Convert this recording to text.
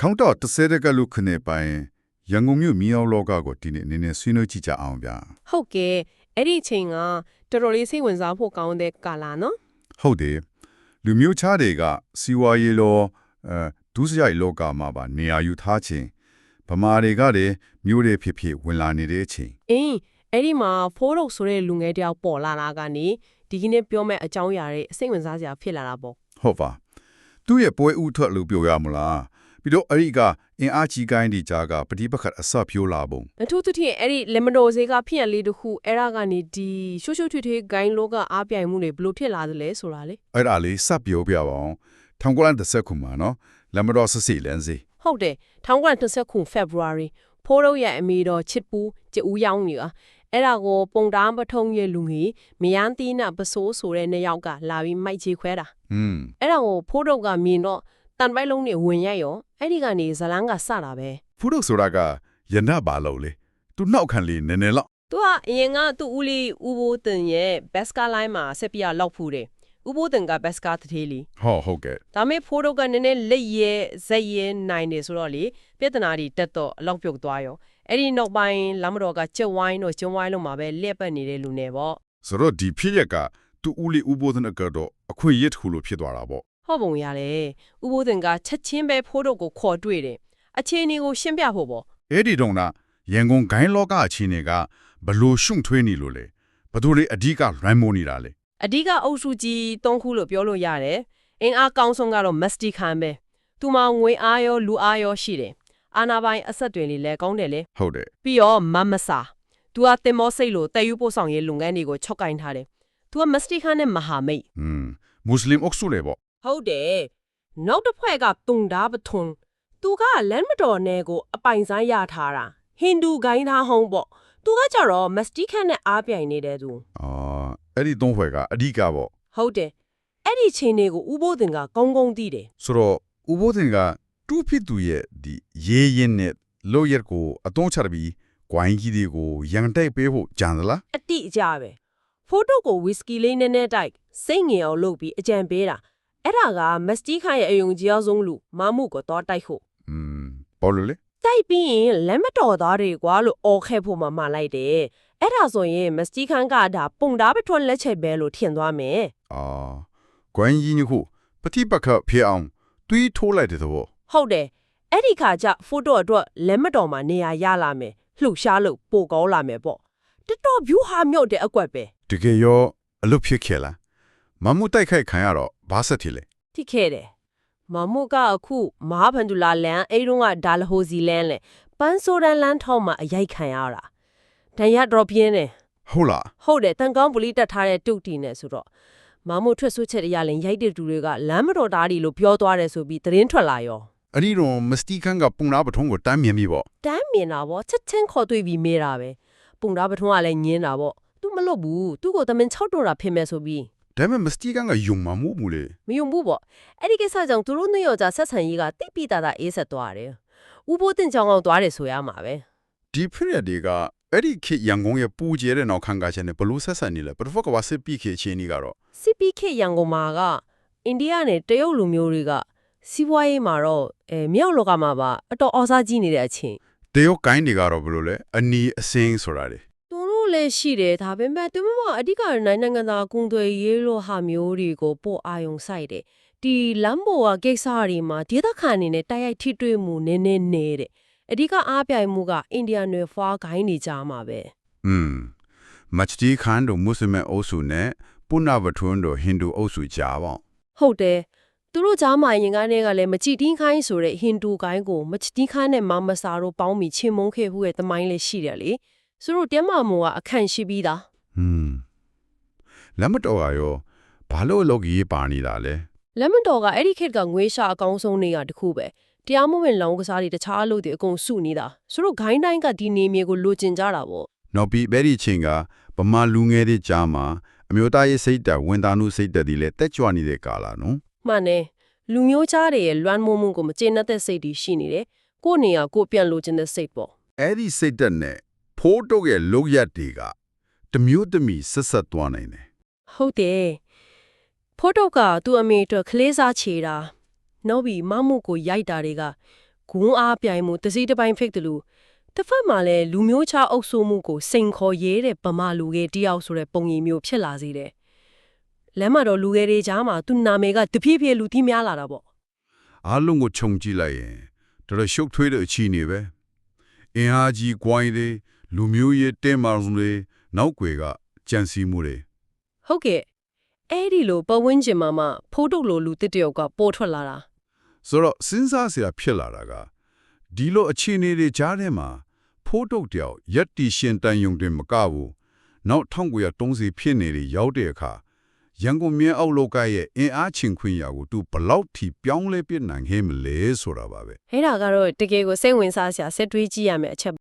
ခေါင်းတော့တစ်ဆဲတက်ကလူခနဲ့ပိုင်ရန်ကုန်မြို့မြေအောင်လောကကိုဒီနေ့နည်းနည်းဆွေးနွေးကြည့်ကြအောင်ဗျာဟုတ်ကဲ့အဲ့ဒီအချိန်ကတော်တော်လေးစိတ်ဝင်စားဖို့ကောင်းတဲ့ကာလာနော်ဟုတ်တယ်လူမျိုးခြားတွေကစီဝါရေးလောအဲဒုစရိုက်လောကမှာပါနေရာယူထားခြင်းဗမာတွေကလည်းမျိုးတွေဖြစ်ဖြစ်ဝင်လာနေတဲ့အချိန်အင်းအဲ့ဒီမှာဖိုးတော့ဆိုတဲ့လူငယ်တယောက်ပေါ်လာတာကနေဒီကနေ့ပြောမဲ့အကြောင်းအရာတွေစိတ်ဝင်စားစရာဖြစ်လာတာပေါ့ဟုတ်ပါသူ့ရဲ့ပွဲဥထွက်လို့ပြောရမလား ပြီးတော့အဲ့ဒီကအင်အားကြီးကိုင်းဒီကြားကပฏิပက္ခအစဖြိုးလာပုံ အထူးသဖြင့်အဲ့ဒီလက်မတော်စေးကဖြစ်ရလေးတစ်ခုအဲ့ဒါကနေဒီရှုပ်ရှုပ်ထွေးထွေးဂိုင်းလောကအားပြိုင်မှုတွေဘလို့ဖြစ်လာသလဲဆိုတာလေ အဲ့ဒါလေးစပ်ပြောပြပါအောင်1930ခုမှာနော်လမ်မတော်ဆစီလန်စီ ဟုတ်တယ်1929ခု February ဖိုးတော့ရဲ့အမေတော်ချစ်ပူးကျဦးရောင်းကြီးอ่ะအဲ့ဒါကိုပုံတားပထုံးရဲ့လူကြီးမယန်းတီးနာပစိုးဆိုတဲ့နှစ်ယောက်ကလာပြီးမိုက်ချေခွဲတာ อืม အဲ့ဒါကိုဖိုးတော့ကမြင်တော့ တန်ပိုက်လုံးနဲ့ဝင်ရိုက်ရောအဲ့ဒီကနေဇလန်းကစတာပဲဖူးတို့ဆိုတာကယနပါလို့လေသူနှောက်ခံလေးနည်းနည်းလောက်သူကအရင်ကသူ့ဦးလေးဦးဘိုးတင်ရဲ့ဘက်စကာလိုင်းမှာဆက်ပြလောက်ဖူးတယ်ဦးဘိုးတင်ကဘက်စကာတထေးလီဟောဟုတ်ကဲ့ဒါမဲ့ဖိုးတော့ကနည်းနည်းလက်ရဲဇက်ရဲနိုင်နေဆိုတော့လေပြဿနာတွေတက်တော့အလောက်ပြုတ်သွားရောအဲ့ဒီနောက်ပိုင်းလမ်းမတော်ကကြက်ဝိုင်းတို့ကျွန်းဝိုင်းလုံးမှာပဲလက်ပတ်နေတဲ့လူနေပေါ့ဆိုတော့ဒီဖြစ်ရက်ကသူဦးလေးဦးဘိုးသနကတော့အခွင့်အရေးတစ်ခုလို့ဖြစ်သွားတာပေါ့ ဟုတ်ပုံရတယ်ဦးဘိုးတင်ကချက်ချင်းပဲဖိုးတော့ကိုခေါ်တွေ့တယ်အခြေအနေကိုရှင်းပြဖို့ပေါ့ အဲ့ဒီတော့ကရန်ကုန်ဂိုင်းလောကအခြေအနေကဘလို့ရှုံထွေးနေလို့လေဘသူလေးအဓိက run မိုးနေတာလေ အဓိကအုပ်စုကြီး၃ခုလို့ပြောလို့ရတယ်အင်းအားကောင်းဆုံးကတော့မက်စတီခန်ပဲသူမှငွေအားရောလူအားရောရှိတယ်အာနာပိုင်အဆက်တွေလေးလည်းကောင်းတယ်လေ ဟုတ်တယ် ပြီးတော့မမဆာ။ तू ကတင်မောစိတ်လို့တက်ယူပို့ဆောင်ရေးလုပ်ငန်းတွေကိုချုပ်ကင်ထားတယ်။ तू ကမစတီခန်နဲ့မဟာမိတ် อืมမွတ်စလင်အုပ်စုလေပေါ့ ။ ဟုတ်တယ်။နောက်တစ်ဖွဲ့ကတုံဒါပထွန်း။ तू ကလမ်းမတော်နယ်ကို အပိုင်ဆိုင်ရထားတာ။ဟိန္ဒူဂိုင်းသားဟုံးပေါ့။ तू ကကြတော့မစတီခန်နဲ့အားပြိုင်နေတဲ့သူအာအဲ့ဒီသုံးဖွဲ့ကအဓိကပေါ့။ဟုတ်တယ်။အဲ့ဒီချိန်တွေကိုဥပိုးတင်ကကောင်းကောင်းသိတယ်ဆိုတော့ဦးဘိုးသင်ကတူဖြစ်သူရဲ့ဒီရေးရင်နဲ့လို့ရက်ကိုအတုံးချပြီးကွိုင်းကြီးတွေကိုရန်တိုက်ပေးဖို့ကြံသလား။အတိအကျပဲ။ဖိုတိုကိုဝီစကီလေးနည်းနည်းတိုက်စိတ်ငြိမ်အောင်လုပ်ပြီးအကြံပေးတာ။ အဲ့ဒါကမစတီခန်ရဲ့အယုံကြည်အောင်ဆုံးလူမမှုကိုတော့တိုက်ဖို့ อืมပေါ်လို့လေ တိုက်ပြီးရင်လက်မတော်သားတွေကွာလို့အော်ခဲ့ဖို့မှမှာလိုက်တယ်အဲ့ဒါဆိုရင်မစတီခန်ကဒါပုံသားပထွန်းလက်ချက်ပဲလို့ထင်သွားမယ် အာကွိုင်းကြီးညခုပฏิပက္ခဖြစ်အောင်တွေးထိုးလိုက်တဲ့သဘော ဟုတ်တယ်အဲ့ဒီခါကျဖိုတိုအတွက်လက်မတော်မှာနေရာရလာမယ်လှုပ်ရှားလို့ပိုကောင်းလာမယ်ပေါ့တော်တော် view ဟာမြုပ်တဲ့အကွက်ပဲ တကယ်ရောအလွတ်ဖြစ်ခဲ့လားမမှုတိုက်ခိုက်ခံရတော့ ဘာဆက်ထီလဲထိခဲ့တယ်မမုကအခုမဟာဖန်ဒူလာလန်အဲ့တုန်းကဒါလဟိုဇီလန်လေပန်းဆိုရန်လန်ထောက်မှာအရိုက်ခံရတာတန်ရတော့ပြင်းတယ်ဟုတ်လားဟုတ်တယ်တန်ကောင်းပလီတက်ထားတဲ့တုတ်တီနဲ့ဆိုတော့မမထွက်ဆွချက်အရရင်ရိုက်တဲ့သူတွေကလမ်းမတော်သားတွေလို့ပြောသွားတယ်ဆိုပြီးသတင်းထွက်လာရောအဲ့ဒီတော့မစတီခန်ကပုံနာပထုံးကိုတမ်းမြင်ပြီပေါ့တမ်းမြင်တာဗောချက်ချင်းခေါ်တွေ့ပြီးမေးတာပဲပုံသားပထွန်းကလည်းညင်းတာဗောသူမလွတ်ဘူးသူ့ကိုသမင်6တော်တာဖြစ်မဲ့ဆိုပြီး ဒါပေမဲ့မစတီခန်ကယုံမှမှုမူလေမယုံဘူးဗောအဲ့ဒီကိစ္စကြောင့်သူတို့နှစ်ယောက်ကြားဆက်ဆံရေးကတိတ်ပိတာတာအေးဆက်သွားတယ်ဥပိုးတင်ချောင်းအောင်သွားတယ်ဆိုရမှာပဲဒီဖြစ်ရတွေကအဲ့ဒီခေတ်ရန်ကုန်ရဲ့ပူကျဲတဲ့နောက်ခံကချက်နဲ့ဘလို့ဆက်ဆံနေလဲပထမကဘာစစ်ပြီးခေတ်ချင်းကြီးကတော့ CPK ရန်ကုန်မှာကအိန္ဒိယနဲ့တရုတ်လူမျိုးတွေကစီးပွားရေးမှာတော့အဲမြောက်လောကမှာပါအတော်အော်စားကြီးနေတဲ့အချိန်တရုတ်ကိုင်းတွေကတော့ဘလို့လဲအနီအစင်းဆိုတာလေသူတို့ လည်းရှိတယ်ဒါပေမဲ့သူတို့ကအဓိကနိုင်နိုင်ငံသားကုံသွယ်ရေးလိုဟာမျိုးတွေကိုပို့အာယုံဆိုင်တယ်ဒီလမ်းပေါ်ကကိစ္စတွေမှာဒေသခံအနေနဲ့တိုက်ရိုက်ထိတွေ့မှုနည်းနည်းနေတယ်အဓိကအားပြိုင်မှုကအိန္ဒိယနယ်ဖွာဂိုင်းနေကြမှာပဲอืมမချတီခန်တို့မွတ်စလင်အုပ်စုနဲ့ပုနာဝထွန်းတို့ဟိန္ဒူအုပ်စုကြားပေါ့ဟုတ်တယ်သူတို့ကြားမှာရင်ကားနဲ့ကလည်းမချီတင်းခိုင်းဆိုတဲ့ဟိန္ဒူဂိုင်းကိုမချီတင်းခိုင်းနဲ့မမစာတို့ပေါင်းပြီးချင်းမုန်းခဲ့မှုရဲ့တမိုင်းလေးရှိတယ်လေ သူတို့တဲမာမုံကအခန့်ရှိပြီးသားอืมလက်မတော်ကရောဘာလို့အလုပ်ကြီးပါနေတာလဲလက်မတော်ကအဲ့ဒီခေတ်ကငွေရှာအကောင်းဆုံးနေရတခုပဲတရားမဝင်လောင်းကစားတွေတခြားအလုပ်တွေအကုန်စုနေတာသူတို့ဂိုင်းတိုင်းကဒီနေမြေကိုလိုချင်ကြတာပေါ့နောက်ပြီးအဲ့ဒီချင်းကဗမာလူငယ်တွေကြားမှာအမျိုးသားရေးစိတ်တက်ဝန်သားမှုစိတ်တက်ဒီလေတက်ကြွနေတဲ့ကာလာနော်မှန်တယ်လူမျိုးခြားတွေရဲ့လွမ်းမိုးမှုကိုမကျေနပ်တဲ့စိတ်တွေရှိနေတယ်ကိုယ့်နေရာကိုယ့်ပြန်လိုချင်တဲ့စိတ်ပေါ့အဲ့ဒီစိတ်တက်နဲ့ ဖိုးတုတ်ရဲ့လောက်ရက်တွေကတစ်မျိုးတစ်မီဆက်ဆက်သွားနိုင်တယ်ဟုတ်တယ်ဖိုတိုကသူ့အမေအတွက်ခလေးစားချေတာနောက်ပြီးမမှုကိုရိုက်တာတွေကဂုံးအားပြိုင်မှုတစည်းတစ်ပိုင်းဖြစ်တယ်လို့တစ်ဖက်မှာလည်းလူမျိုးခြားအုပ်စုမှုကိုစိန်ခေါ်ရဲတဲ့ဗမာလူငယ်တယောက်ဆိုတဲ့ပုံရိပ်မျိုးဖြစ်လာစေတယ်လမ်းမှာတော့လူငယ်တွေကြားမှာသူနာမည်ကတဖြည်းဖြည်းလူသိများလာတာပေါ့အားလုံးကိုခြုံကြည့်လိုက်ရင်တော်တော်ရှုပ်ထွေးတဲ့အခြေအနေပဲအင်အားကြီးကွိုင်းတွေ လူမျိုးရေးတင်းမာမှုတွေနောက်ွယ်ကကြံစီမှုတွေဟုတ်ကဲ့အဲ့ဒီလိုပဝင်းကျင်မှာမှဖိုးတုတ်လိုလူတစ်တယောက်ကပေါ်ထွက်လာတာဆိုတော့စဉ်းစားစရာဖြစ်လာတာကဒီလိုအခြေအနေတွေကြားထဲမှာဖိုးတုတ်တယောက်ရက်တီရှင်တန်ယုံတင်မကဘူးနောက်1930ဖြစ်နေတွေရောက်တဲ့အခါရန်ကုန်မြင်းအောက်လောကရဲ့အင်အားချင်းခွင့်ရကိုသူဘယ်လောက်ထိပြောင်းလဲပြစ်နိုင်ဟဲမလဲဆိုတာပါပဲအဲ့ဒါကတော့တကယ်ကိုစိတ်ဝင်စားစရာဆက်တွေးကြည့်ရမယ့်အချက်